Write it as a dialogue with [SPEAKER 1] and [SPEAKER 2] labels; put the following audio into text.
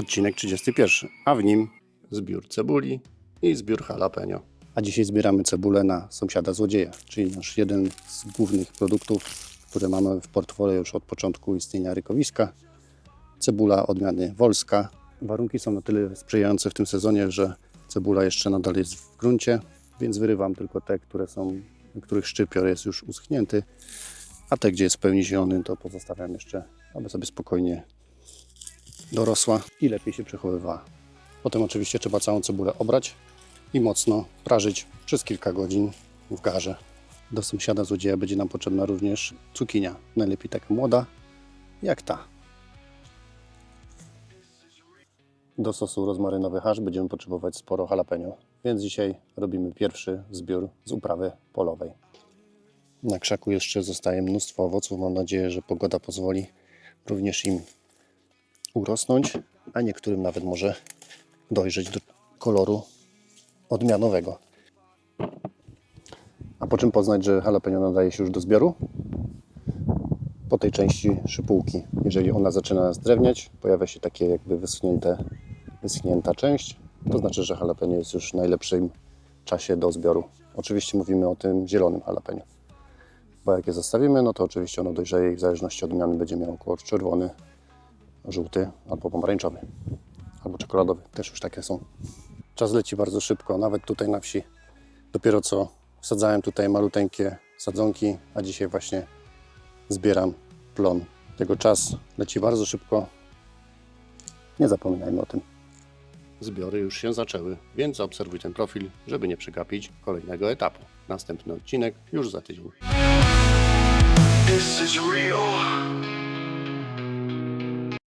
[SPEAKER 1] Odcinek 31, a w nim zbiór cebuli i zbiór jalapeno. A dzisiaj zbieramy cebulę na sąsiada złodzieja, czyli nasz jeden z głównych produktów, które mamy w portfolio już od początku istnienia rykowiska. Cebula odmiany wolska. Warunki są na tyle sprzyjające w tym sezonie, że cebula jeszcze nadal jest w gruncie, więc wyrywam tylko te, które są, których szczypior jest już uschnięty, a te, gdzie jest w pełni zielony, to pozostawiam jeszcze, aby sobie spokojnie dorosła i lepiej się przechowywała. Potem oczywiście trzeba całą cebulę obrać i mocno prażyć przez kilka godzin w garze. Do sąsiada złodzieja będzie nam potrzebna również cukinia, najlepiej taka młoda jak ta. Do sosu rozmarynowy hasz będziemy potrzebować sporo jalapeno, więc dzisiaj robimy pierwszy zbiór z uprawy polowej. Na krzaku jeszcze zostaje mnóstwo owoców. Mam nadzieję, że pogoda pozwoli również im urosnąć, a niektórym nawet może dojrzeć do koloru odmianowego. A po czym poznać, że jalapeno nadaje się już do zbioru? Po tej części szypułki. Jeżeli ona zaczyna zdrewniać, pojawia się takie jakby wyschnięte, wyschnięta część, to znaczy, że jalapeno jest już w najlepszym czasie do zbioru. Oczywiście mówimy o tym zielonym jalapeno. Bo jak je zostawimy, no to oczywiście ono dojrzeje i w zależności od odmiany będzie miało kolor czerwony, żółty albo pomarańczowy, albo czekoladowy. Też już takie są. Czas leci bardzo szybko, nawet tutaj na wsi. Dopiero co wsadzałem tutaj maluteńkie sadzonki, a dzisiaj właśnie zbieram plon. Tego czas leci bardzo szybko. Nie zapominajmy o tym. Zbiory już się zaczęły, więc obserwuj ten profil, żeby nie przegapić kolejnego etapu. Następny odcinek już za tydzień.
[SPEAKER 2] This is real.